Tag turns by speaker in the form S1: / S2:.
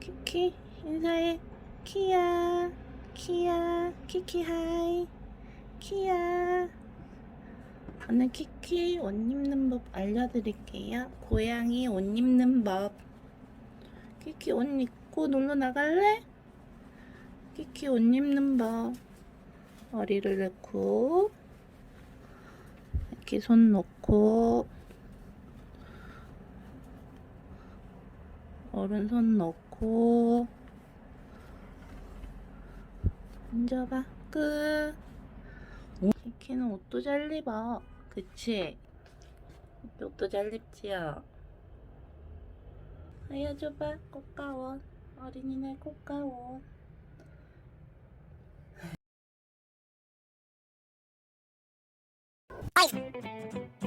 S1: 키키 인사해. 키야 키야 키키 하이. 키야. 오늘 키키 옷 입는 법 알려드릴게요. 고양이 옷 입는 법. 키키 옷 입고 놀러 나갈래? 키키 옷 입는 법. 머리를 넣고 이렇게 손 놓고 오른손 넣고. 앉아봐. 끝. 키키는 옷도 잘 입어. 그치? 옷도 잘 입지요? 보여줘봐. 꽃가옷 어린이날 꽃가옷
S2: 아이